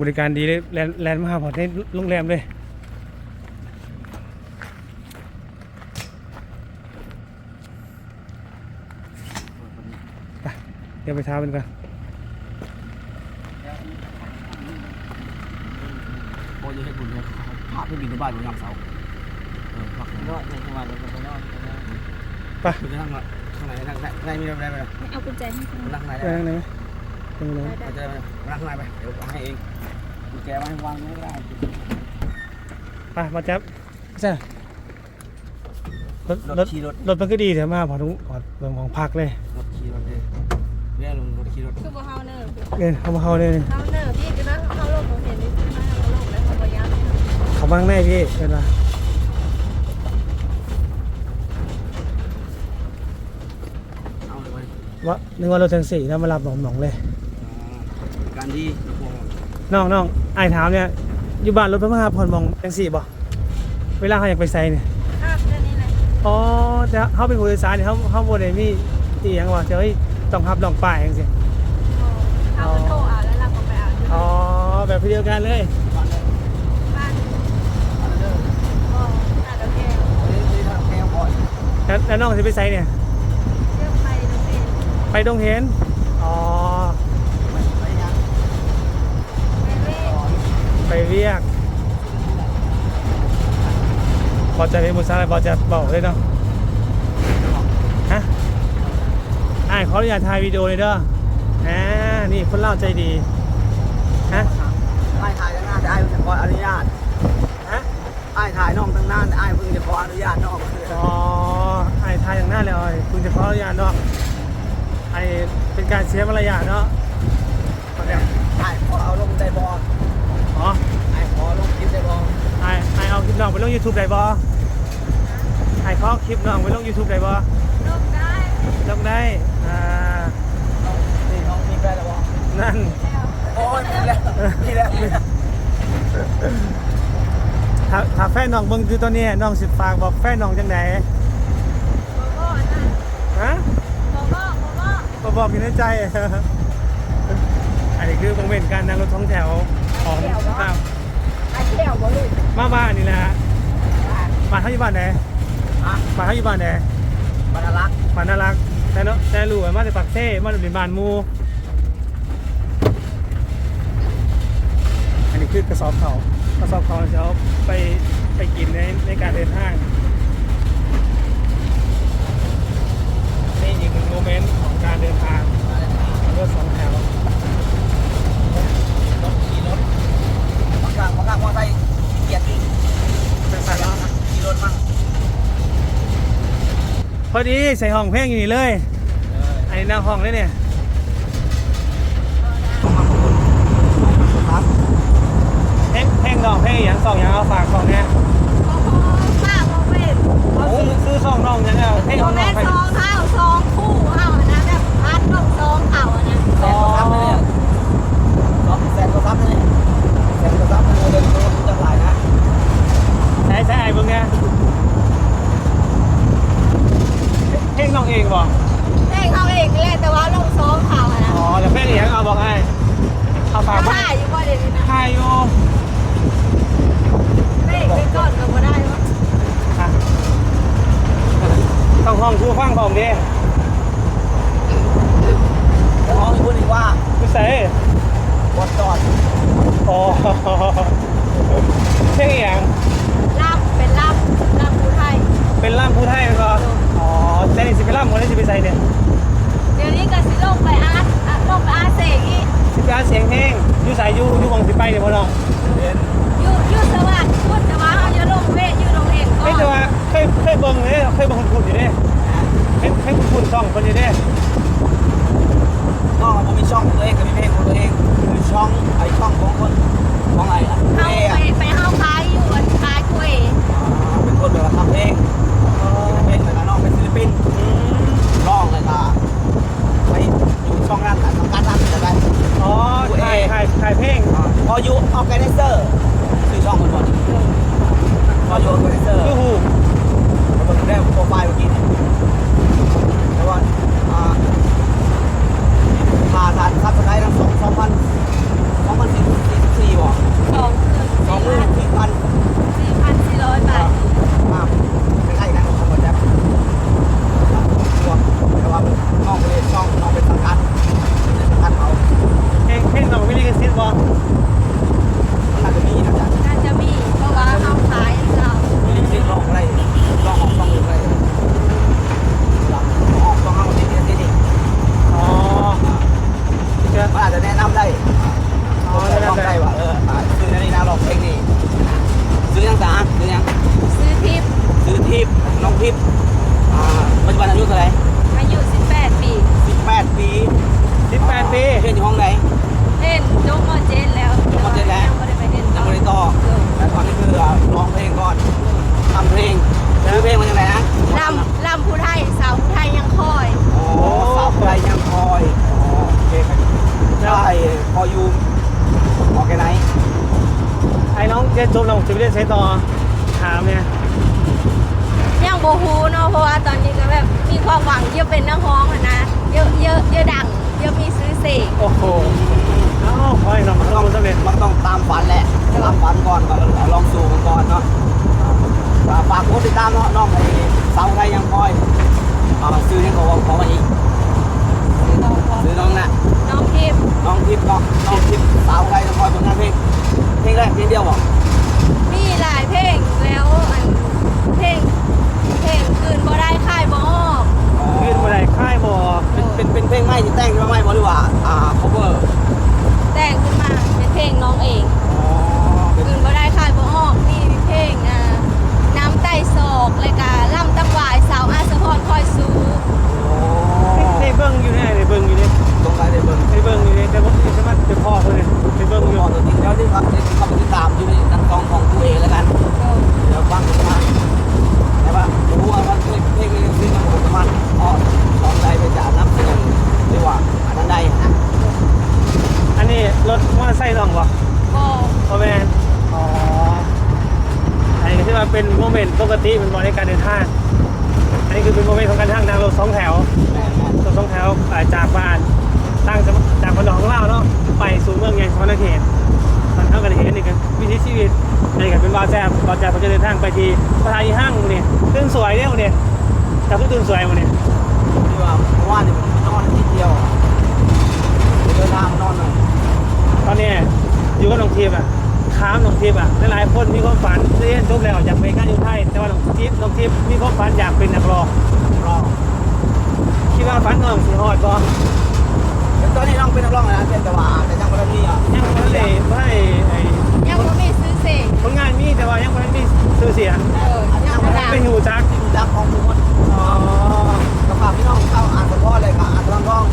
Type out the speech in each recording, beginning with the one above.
บริการดีเลยแลนด์แลนด์มาหาพอร์ตในโรงแรมเลยไปเดี๋ยวไปท้ามันกันโอ้ยให้คุณเนี่ยพาไปบินที่บ้านอยู่ยามเสาเออพักนอนในจังหวัดเราไปนอนไปนอนไปคือนั่งข้างในนั่งได้ได้มีอะไรไหมไม่เอากุญแจให้เขานั่งข้างในไปได้ทางไหนไปทางไหนได้จะได้ไหมนั่งข้างในไปเดี๋ยวเอาให้เอง กุญแจไว้วางไม่ได้ไปมาจับใช่รถรรถถขี่รถรถมันก็ดีแต่มาพอทุกพอเรื่องของพักเลยรถขี่รถเลยแม่ลงรถขี่รถคือบ่เฮาเนอร์เนี่ยเขามาเข้าเลยนี่เฮาเนอร์พี่จะมาเฮาโลกของเห็นนี่มาเฮาโลกแล้วเขาบ่ยามเขาบ้างแน่พี่เห็นปะเอาเลยไปว่านึกว่ารถแท็กซี่แล้วมารับหนองหนองเลยการดีพวก น้องน้องไอ้ายถามเนี่ยอยู่บ้านรถพระมหาพรมองแท็กซี่บ่เวลาเขาอยากไปไซเนี่ยภาพเรื่องนี้นะอ๋อแต่เขาเป็นผู้โดยสารเนี่ยเขาเขาบนไอ้มีอีหยังว่าจะเฮ้ยต้องขับลองป้ายจังซี่เขาก็โทรเอาแล้วเราก็ไปเอาอ๋อแบบเดียวกันเลยบ้านเลยบ้านบ้านเลยก็น่าจะแก้วนี่นี่ทางแก้วก่อนแล้วแล้วน้องจะไปไซเนี่ยเรื่องไปโรงเรียนไปดงเห็นอ๋อ ไปไปยัง ไปเว้ย ไปเวียกบอจะเป็นมุสาบอจะบอกเลยเนาะฮะไอ้ายขออนุญาตถ่ายวิดีโอเลยเด้ออ่านี่คนเล่าใจดีฮะไอ้ถ่ายตั้งนานแต่ไอ้เพิ่งจะขออนุญาตฮะไอ้ถ่ายน้องตั้งนานแต่ไอ้เพิ่งจะขออนุญาตน้องอ๋อไอ้ถ่ายอย่างหน้าเลยอ้อยคุณจะขออนุญาตเนาะไอ้เป็นการเสียมารยาทเนาะไอ้ขอเอาลงได้บออ๋อ ไอ้ขอลงคลิปได้บอ ไอ้ไอ้ เอาคลิปน้องไปลง YouTube ได้บ่ไอ้ขอคลิปน้องไปลง YouTube ได้บ่ลงได้ลงได้อ่านี่น้องมีได้แล้วบอนั่นโอ้ยมีแล้วมีแล้วถ้าถ้าแฟนน้องเบิ่งอยู่ตอนนี้น้องสิฝากบอกแฟนน้องจังไดบ่บ่นะฮะบ่บ่บ่บ่บ่บอกอยู่ในใจ อันนี้คือโมเมนต์การนั่งรถท้องแถวของครับไอ้เที่ยวบ่ลูก มาบ้านนี่แหละบ้านเขาอยู่บ้านไหนอะบ้านเขาอยู่บ้านไหนบรรลักษ์บ้านน่ารักแต่เนาะแต่รู้ว่ามาจากปากเซ่มาจากบ้านหมูอันนี้คือกระสอบเขากระสอบเขาเราจะเอาไปไปกินในในการเดินทางนี่อีกหนึ่งโมเมนต์ของการเดินทางรถสองแถวรถขี่รถบางครั้งบางครั้งมอไซค์เกียดจริง เป็นสายล้อ ขี่รถมั่ง พอดีใส่ห้องเพลงอยู่นี่เลยไอ้หน้าห้องเลยเนี่ยครับเพลงเพลงดอกเพลงอหย่างสองอย่างเอาฝากสองเนี่ย โอ้โหป้าบ่เป็น เอาซื้อซื้อสองน้องยังไงเอาเพลง โม ของ เม น้อง นต์ ไป สองเท้าสองคู่เฮานะแบบพัดลงสองเข่าอะนะ แสนกว่าซับเลยเนี่ยสองแสนกว่าซับเลยแสนกว่าซับเลยเดินตัวจะหลายนะ ใช้ใช้ไอ้เบิ่งเนี่ยเพลงน้องเองบอก เด้เขาเองแหละแต่ว่าลงสองเข่าอะนะ อ๋อเดี๋ยวเพลงอหย่างเอาบอกไอ้เอาฝากบ้า ได้อยู่บ่เดี๋ยวนี้นะ ถ่ายอยู่ เด้ไปก่อนก็บ่ได้วะ อะต้อง ห้องคู่ฟังของเด้น้องพูดอีกว่าคือใส่บอดจอดอ๋อเพลงอหย่างล่ำเป็นล่ำล่ำผู้ไทย เป็นล่ามผู้ไทยเป็นบ่อ๋อแต่นี่สิเป็นล่ามคนนี้สิไปใส่เนี่ยเดี๋ยวนี้ก็สิลงไปอาร์ตอะลงไปอาร์ตเสกอีกสิไปหาเสียงเพลงอยู่สายอยู่อยู่หมองสิไปเนี่ยพ่อน้องเห็นอยู่อยู่สวัสดิ์ แต่ว่าเคยเคยเบิ่งเลยเคยเบิ่งคุณอยู่เด้เคยเคยคุณช่องคนอยู่เด้น้องผมมีช่องของตัวเองกับมีเพลงของตัวเองคือช่องไอช่องของคนของไอ้อะเขาเอไปอะไปเฮาคายอยู่อันคายคุยเป็นคนแบบว่าทำเพลงเป็นแบบน้องเป็นศิลปินร้องเลยค่ะไปอยู่ช่องนั้นแต่ทำการทำจะได้อ๋อถ่ายถ่ายถ่ายเพลงพออยู่ออแกไนเซอร์คือช่องคนบอ ลพออยู่ออแกไนเซอร์คือหูผมได้โปรไฟล์เมื่อกี้เนี่ยแล้วว่าอ่าพาทานซับสไครต์ทั้งสองสองพันสองพันสี่สี่สิบสี่ บ่ มันอาจจะมีอาจารย์ น่าจะมีเพราะว่าเอาขายเรา มีสิ่งลองอะไรลองออกลองอื่นอะไรลองออกลองเอาที่นี่ที่นี่ อ๋อเชื่อ มันอาจจะแนะนำได้ อ๋อ แนะ แนะนำ นำ ได้ ได้ว่าเอออ่าซื้อนี่นะลองเพลงนี้ซื้อยังจ้าซื้อยัง ซื้อทิป ซื้อทิปน้องทิปอ่าปัจจุบันอายุเท่าไหร่ อายุ 18 ปี 18 ปี 18ปี เรียนอยู่ห้องไหน เล่นจบมเจ็ดแล้ว จบมเจ็ดแล้ว ยังไม่ได้ไปเล่น ยังไม่ได้ต่อแต่ตอนนี้คือร้องเพลงก่อนทำเพลงซื้อเพลงมาจากไหนนะ ลำลำผู้ไทยสาวผู้ไทยยังคอย อ๋อสาวไรยังคอยอ๋อโอเคครับใช่พออยู่ออกแกไหน ไอ้น้องเรียนจบแล้วจะไปเรียนไสต่อถามเนี่ยยังโบฮูเนาะเพราะว่าตอนนี้ก็แบบมีความหวังเยอะเป็นนักร้องอะนะเยอะเยอะเยอะดังเยอะมีซื้อเสกโอ้โหเอ้าขอให้น้องประสบต้องความสำเร็จมันต้องตามฝันแหละตามฝันก่อนก็ลองสู่มันก่อนเนาะอ่าฝากกดติดตามเนาะน้องไอ้สาวไรยังคอยอ่าซื้อยังขอขอมาอีกซื้อน้องพอซื้อน้องน่ะน้องทิพย์น้องทิพย์เนาะน้องทิพย์สาวไรยังคอยผลงานเพลงเพลงแรกเพลงเดียวบอกมี หลายเพลงแล้วอันเพลงเพลงอื่นบ่ได้ค่าย น้องบ่ก็พ่อแม่นอ๋ออันนี้ก็ที่ว่าเป็นโมเมนต์ปกติเป็นบอในการเดินทางอันนี้คือเป็นโมเมนต์ของการทางนางรถสองแถวแม่แม่รถสองแถวอ่าจากบ้านตั้งจากจากพนองของเราเนาะไปสู่เมืองใหญ่สวรรณเขตตอนเท่ากันเห็นนี่กันวิถีชีวิตอันนี้ก็เป็นบาแจมบาแจมเขาจะเดินทางไปที่พระทายห้างเนี่ยตื่นสวยเนี่ยวันนี้แต่ก็ตื่นสวยวันนี้ที่ว่าเมื่อวานเนี่ยผมนอนทีเดียวเดินทางมานอนหน่อยตอนนี้ อยู่กับน้องทิพย์อะค้ามน้องทิพย์อะหลายๆคนมีความฝันเรียนจบแล้วอยากไปงานอยู่ไทยแต่ว่าน้องทิพย์น้องทิพย์มีความฝันอยากเป็นนักร้องรอคิดว่าฝันน้องสิฮอดบ่ตอนนี้น้องเป็นนักร้องแล้วนะแต่ว่าแต่ยังไม่ได้มีอะยังบ่ได้บ่ได้ไอ้ยังบ่มีซื้อเสกผลงานมีแต่ว่ายังบ่ได้มีชื่อเสียงเออยังบ่ดังเป็นหูจักจักของทุกคนอ๋อกระฝากพี่น้องเข้าอ่านสะพ่อเลยค่ะอ่านร้องร้อง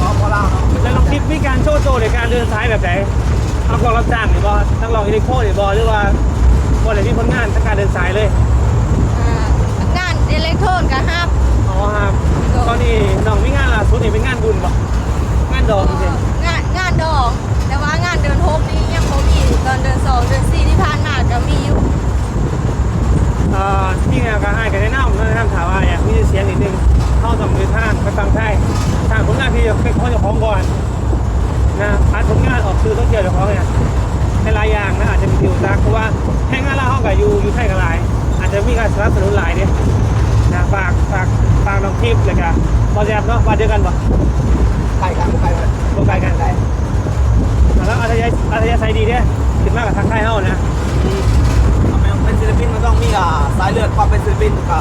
ร้องพอเล่าเนาะแล้วน้องทิพย์มีการโชว์โชว์ในการเดินสายแบบไหน เอากองรับจ้างหรือบ่ทั้งรองอิเล็กโทรหรือบ่หรือว่าบ่ได้มีผลงานทางการเดินสายเลยอ่างานอิเล็กโทรนก็ฮับอ๋อครับตอนนี้น้องมีงานล่าสุดนี่เป็นงานบุญบ่งานดองจริงงานงานดอง แต่ว่างานเดือนหกนี้ยังบ่มีตอนเดือนสองเดือนสี่ที่ผ่านมาก็มีอยู่เอ่อที่แนวการให้กันแนะนำแนะนำถามว่าอยากมีเสียงนิดนึงเข้าต้องมือทางไปฟังไทยทางผลงานที่เป็นคนเจ้าของก่อน นะอัดผลงานออกสื่อต้องเกี่ยวเจ้าของเนี่ยในหลายอย่างนะอาจจะมีผิวตาเพราะว่าแห่งงานเราห้องกับอยู่อยู่ไทยกับหลาย อาจจะมีการสนับสนุนหลายเนี่ยนะฝากฝากฝากน้องทิพย์เลยกันบอลแจมเนาะมาเดียวกันบ่ไก่กันไก่กันบ่ไกลกันไก่แล้วอัธยาอัธยาศัยดีเนี่ยคิดมากกับทางไทยเฮานะเป็นศิลปินมันต้องมีอะสายเลือดความเป็นศิลปินก็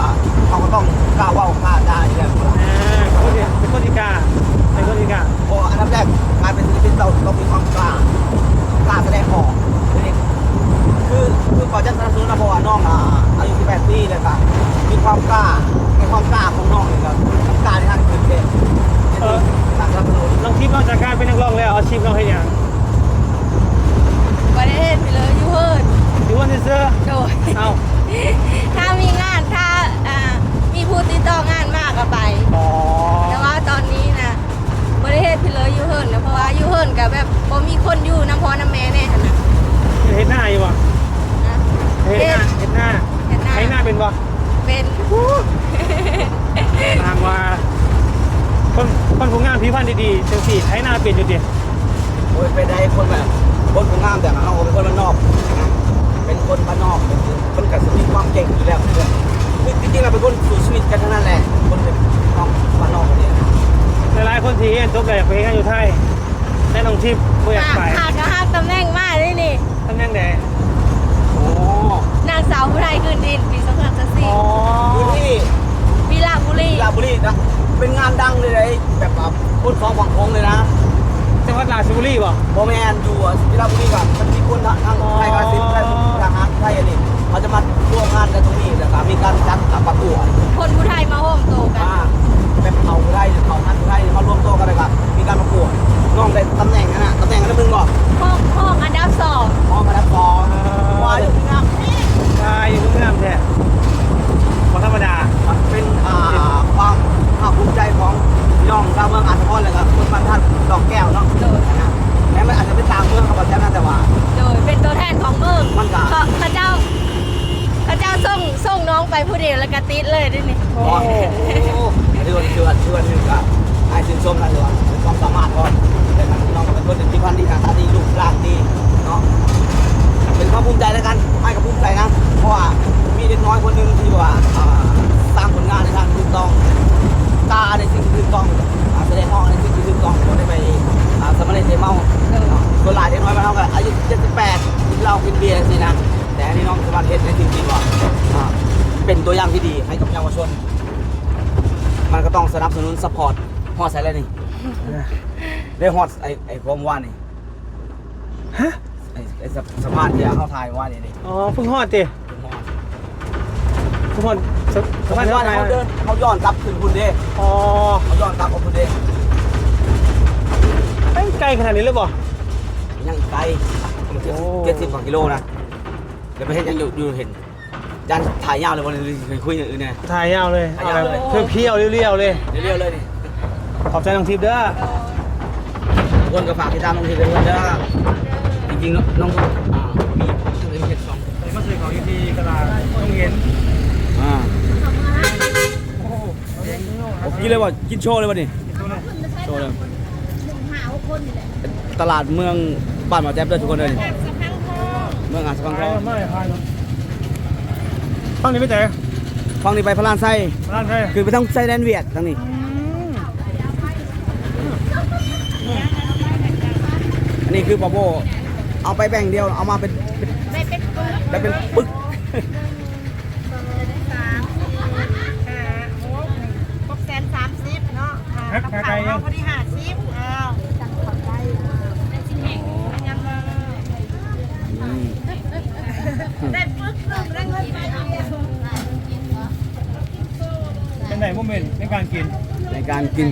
เขาก็ต้องกล้าว่ากล้าได้อยู่แล้วอ่าเป็นคนที่เป็นคนที่กล้า เป็นคนที่กล้าโอ้อันดับแรกการเป็นศิลปินเราต้องมีความกล้ากล้าแสดงออกนี่คือคือก่อนจะสนับสนุนนะเพราะว่าน้องอะอายุ18ปีเลยค่ะมีความกล้าในความกล้าของน้องเลยครับกล้าในทางขึ้นเด่นการสนับสนุน น้องทิพย์นอกจากการเป็นนักร้องแล้วอาชีพน้องเฮ็ดหยัง บ่ได้เฮ็ดไปเลยอยู่เฮิรน อยู่วันเสื้อ โดย เอ้า ถ้ามีงานถ้าอ่ามีผู้ติดต่องานมากก็ไป อ๋อ แต่ว่าตอนนี้นะบริเทศพิเลยอยูเฮิร์นนะเพราะว่าอยูเฮิร์นกับแบบบ่มีคนอยู่น้ำพอน้ำแม่แน่ขนาด เฮ็ดหน้าอยู่บ่ นะ เฮ็ดหน้าเฮ็ดหน้า เห็นหน้า ใช้หน้าเป็นบ่ เป็น ทางว่าคนคนผู้งานผิวพรรณดีๆ จังสี่ใช้หน้าเป็นอยู่ดิโอ้ยไปได้คนแบบคนผู้งามแต่เราเป็นคนบ้านนอกนะเป็นคนบ้านนอกเป็นคนกับมีความเก่งอยู่แล้วคือจริงๆเราเป็นคนสู่ชีวิตกันทั้งนั้นแหละคนเป็นน้องบ้านนอกเนี่ยหลายๆคนที่เรียนจบแล้วอยากไปเฮ็ดงานอยู่ไทยแนะน้องทิพย์บ่อยากหาไปหากระห้าำแหน่งมากเลยนี่ตำแหน่งไหนโอ้นางสาวผู้ไทยคืนดินปี2024อ๋อพื้นที่วิลาบุรีลาชบุรีนะ เป็นงานดังเลยนะแบบแบบพูดฟ้องหวังคงเลยนะจังหวัดราชบุรีป่ะโมแมนอยู่ที่ลาชบุรีกับมันมีคนทางทางไทยกาซิมไทยทหารไทยอันนี้เขาจะมาร่วมงานกันตรงนี้แต่ก็มีการจัดประกวดคนผู้ไทยมาโฮมโตกันอ่าแบบเผาไทยหรือเผาพันธุ์ไทยมารวมตัวกันเลยครับมีการประกวดน้องได้ตำแหน่งนั้นนะตำแหน่งนั้นมึงบอกห้องห้องอันดับสองมองมาแล้วพอว่าเรื่องนี้นะใช่อยู่ทุกงามแท้พอธรรมดามันเป็นอ่าความ ภาคภูมิใจของพี่น้องชาวเมืองอัศพรเลยครับคนบ้านท่านดอกแก้วเนาะนะแม้มันอาจจะเป็นต่างเมืองเขาบอกแค่นั้นแต่ว่า โดยเป็นตัวแทนของเมืองมันก็ เขาเขาเจ้าเขาเจ้าส่งส่งน้องไปผู้เดียวแล้วก็ติดเลยด้วยนี่โอ้โอ้เดือนเดือนเดือนหนึ่งก็ให้ชื่นชมกันเลยว่าเป็นความสามารถก่อนแต่ครับน้องก็เป็นคนที่พันธุ์ดีหน้าตาดีรูปร่างดีเนาะเป็นความภูมิใจแล้วกันให้กับภูมิใจนะ เพราะว่ามีเด็กน้อยคนหนึ่งที่ว่าอ่าสร้างผลงานในทางถูกต้อง กล้าในสิ่งที่ถูกต้องอ่าแสดงออกในสิ่งที่ถูกต้องคนได้ไปอ่าสมณเณรเทเมาเนาะส่วนหลายเด็กน้อยมานเท่ากันอายุ78กินเหล้ากินเบียร์สินะ แต่อันนี้น้องสามารถเห็นในสิ่งที่ว่าอ่าเป็นตัวอย่างที่ดีให้กับเยาวชน มันก็ต้องสนับสนุนสปอร์ตฮอดใส่เลยนี่ได้ฮอดไอ้ไอ้ความว่านี่ฮะไอ้ไอ้สะสะพานที่เขาถ่ายว่านี่นี่อ๋อเพิ่งฮอดติเป็นฮอดเพิ่งฮอดสะ สะสะพาพานนว่าเท่าไหร่เขาเดินเขาย้อนกลับขึ้นคุณเด้อ๋อเขาย้อนกลับเอาคุณเด้ไอ้ยไกลขนาดนี้เลยบ่ยังอีกไกลโอ้เจ็ดสิบกว่ากิโลนะเดี๋ยวไปเห็นยังอยู่อยู่เห็นยันถ่ายยาวเลยวันนี้เคยคุยอย่างอื่นเนี่ยถ่ายยาวเลยถ่ายยาวเลยเพื่อเพียวๆเรียวๆเลยเรียวๆเลยนี่ขอบใจน้องทิพย์เด้อทุกคนก็ฝากติดตามน้องทีเลยเด้อจริงๆน้องน้องก็อ่ามีมีเพจสองมาซื้อของอยู่ที่ตลาดต้องเห็น อ่า โอ้โห ผม กินเลยว่ะกินโชว์เลยว่ะนี่ตัวไหนโชว์เลยตลาดเมืองบ้านหมอแจ๊บเด้อทุกคนเลยนี่เมืองอ่างสะพังทขายองไม่ขายเนาะฟังนี้ไม่แต่ฟังนี่ไปพระลานไส้ร้านใครคือไปทางไส้แดนเวียดทางนี้อันนี้คือปอโบเอาไปแบ่งเดียวเอามาเป็นเป็นไม่เป็นปึก แล้วเป็นปึก สามห้าหกหกแสนสามสิบเนาะอ่ากับข้าวเอาพอดีห้าสิบอ้าวจังขอบใจได้ชิ้นแห้งยังมา อืม ได้ปึกหนึ่งได้ เงินไปเดียวเป็นไหนโมเมนต์ในการกินในการกิน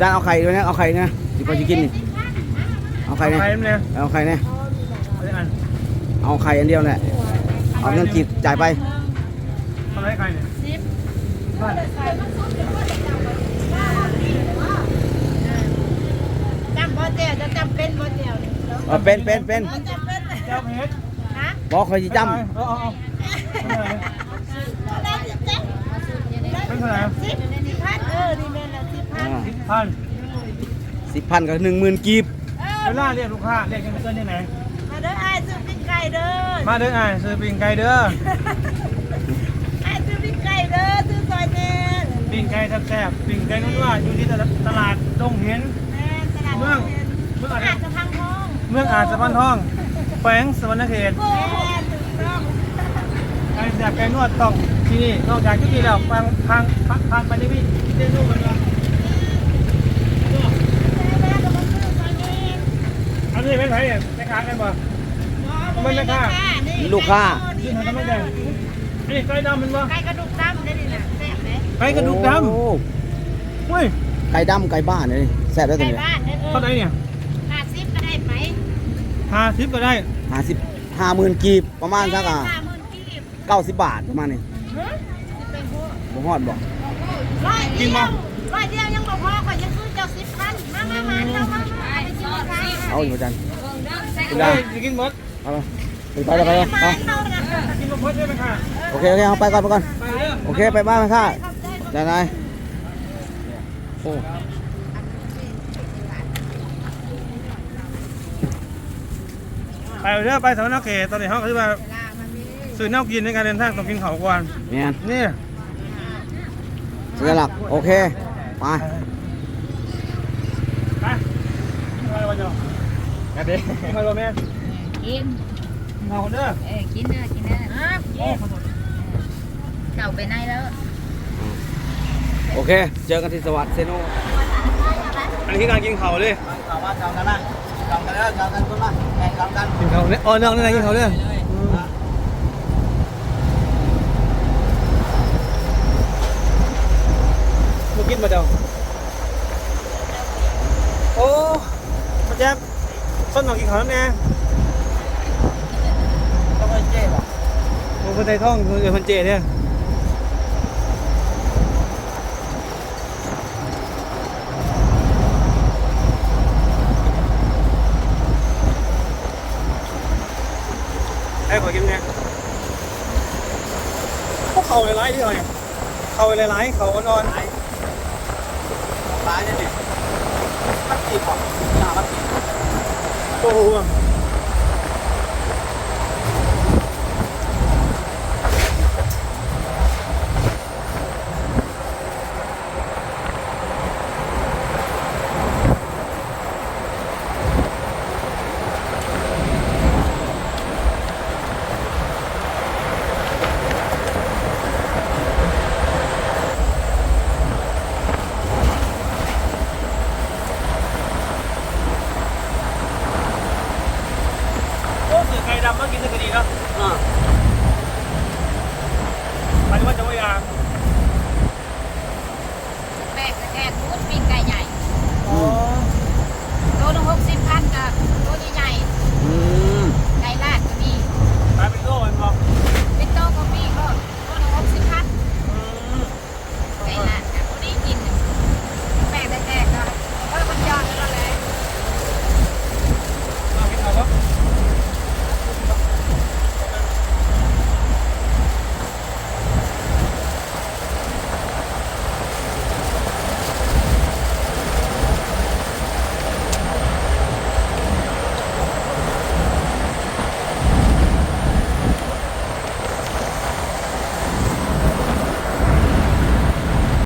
จานเอาไข่ด้วยนะเอาไข่นะที่พอจะกินนี่เอาไข่นะใครนั่นเนี่ยเอาไข่นะเอาได้อันเอาไข่อันเดียวแหละเอาเงินกีบจ่ายไปทำไรใครเนี่ยสิบบ้านจำบ่เจียวจะจำเป็นบ่เจียวนี่เออเป็นเป็นเป็นจำ เป็นเจ้าเพชรฮะบอกคอยจิจเอาเอาเอาเป็นเท่าไหร่สิบสิบพันเออนี่แม่นละสิบำพันสิบพันสิบพันกับหนึ่งหมื่นกีบเวลาเรียกลูกค้าเรียกกันเกินยังไงมาเด้ออ้ายซื้อปิ้งไก่เด้อมาเด้ออ่านซื้อปิงไก่เด้ออ้ายซื้อปิ้งไก่เด้อซื้อซอยแม่นปิงไก่แซ่บๆปิงไก่นุ่นว่าอยู่ที่ตลาดดงเห็น แม่นตลาดเมืองเมืองอาอาจจะพังทองเมืองอาจสะพานทองแข วงสวรรณเขตแม่นถูกต้องไก่แซ่บไก่นวดต้องที่นี่ นอกจากที่นี่แล้วฟังทางทางไปนี่พี่เต้นรูปกันว่าแม่ก็มาซื้อซอยแม่นอันนี้เป็นไผเนี่ยแม่ค้ากันบ่ไม่แม่ค้านี่ลูกค้ายืนหันไม่ได้นี่ไก่ดำมันบ่ไก่กระดูกดำได้นี่น่ะแซ่บไหมไก่กระดูกดโอ้ำเฮ้ยไก่ดำไก่บ้านเลยแซ่บได้วตัวไก่เนี้บ้านเด้อเท่าไหร่เนี่ยห้าสิบก็ได้ไหมห้าสิบก็ได้ ห้าสิบห้าหมื่นกีบประมาณสักอะห้าหมื่นกีบเก้าสิบบาทประมาณนี้ฮะสิเป็นพวกบ่ฮอดบ่ ร้อยเดียวร้อยเดียวยังบ่พอก็ยังซื้อเจ้าสิบพันมามามาเจ้ามามาไปซื้อกันเอาอยู่อาจารย์กินได้ จะกินหมดเอาไปไปไปไปไปมาเอาเท่านะกินหมดได้ไหมค่ะโอเคโอเคเอาไปก่อนไปก่อน ไปเรื่อง โอเคไปบ้านไปค่ะจ่ายนายโอ้ ไปเรื่องไปสำนักเขตตอนนี้เขาคือว่าสื่อแนวกินในการเดินทางต้องกินเขาก่อนแม่นนี่เสียหลักโอเคไปไปกันดิกินข้าวแม่กินเอาเด้อเออกินเด้อกินเด้อโอ้ขอโทษเก่าไปไหนแล้วโอเค เจอกันที่สวัสดิ์เซโนอันนี้คือการกินข้าวเลยถามว่าจองกันนะ จองกันแล้วจองกันคนละแข่งจองกันกินข้าวเนี่ยอ๋อน้องนี่นกินข้าวเนี่ยมากินมาเจ้าโอ้มาแจ๊บส้นหนองกินข้าวแล้วแน่ต้องให้เจ๊บอกโอ้คนไทยท่องคนเอคนเจเนี่ย ขอกินเนี่ยพวกเขาหลายๆที่หน่อยเขาหลายๆเขานอนร้ายเนี่ยดิมันจีบบอกหนามันจีบๆโอ้โห